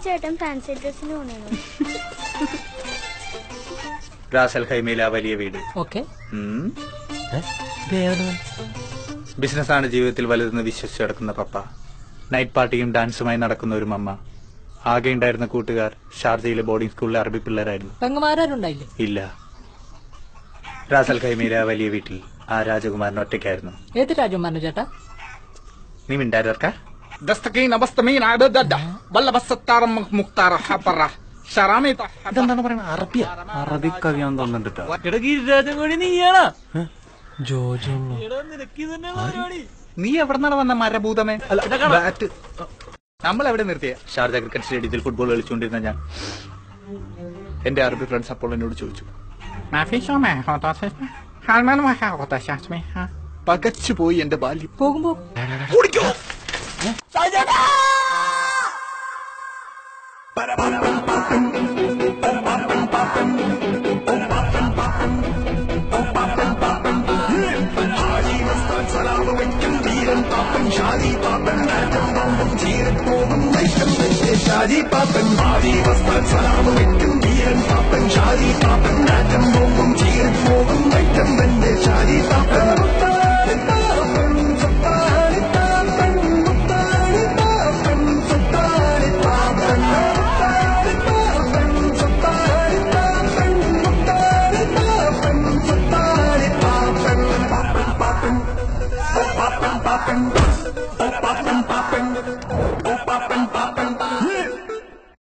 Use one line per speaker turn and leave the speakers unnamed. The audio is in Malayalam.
ചേട്ടൻ ഫാൻസി ഡ്രസ്സിന് പോണേനു.
റാസൽ ഖൈമയിലെ ആ വലിയ വീട്.
ഓക്കെ.
ഉം. ബിസിനസ്സാണ് ജീവിതത്തിൽ വലുതെന്ന് വിശ്വസിച്ച് നടക്കുന്ന പപ്പ. നൈറ്റ് പാർട്ടിയും ഡാൻസുമായി നടക്കുന്ന ഒരു മമ്മ. ആകെ ഉണ്ടായിരുന്ന കൂട്ടുകാർ ഷാർജയിലെ ബോർഡിംഗ് സ്കൂളിലെ അറബി പിള്ളേരായിരുന്നു. ഇല്ല. റാസൽ ഖൈമയിലെ ആ വലിയ വീട്ടിൽ ആ രാജകുമാരൻ ഒറ്റയ്ക്കായിരുന്നു.
ഏത് രാജകുമാരൻ ചേട്ടാ?
നീ മിണ്ടാരക്ക
ദസ്തഖീന വസ്തമീൻ അബദദ വല്ലഭ സത്താറ മുഖ്താറ ഹബറ ഷറാമിത
ഇതെന്താണ് പറയുന്നത്? അറബിയ? അറബി കവിയാൻ തോന്നുന്നുണ്ട് എടാ
ഗിരിരാജൻ കോഴി നീയാണോ?
ജോജോ
നീ എവിടെന്നാണ് വന്ന മരഭൂതമേ? ബാറ്റ്. നമ്മൾ എവിടെ നിർത്തിയ? ഷാർജ ക്രിക്കറ്റ് സ്റ്റേഡിയത്തിൽ ഫുട്ബോൾ കളിച്ചുകൊണ്ടിരുന്ന ഞാൻ. എന്റെ അറബി ഫ്രണ്ട്സ് അപ്പോൾ എന്നോട് ചോദിച്ചു. പകച്ചു പോയി എന്റെ ബാല്യം.
പോകുമ്പോ.
Ne? ஷாதி பாப்பன் மாதி வஸ்தான் சலாம் வைக்கும் வீரன் பாப்பன் ஷாதி happened.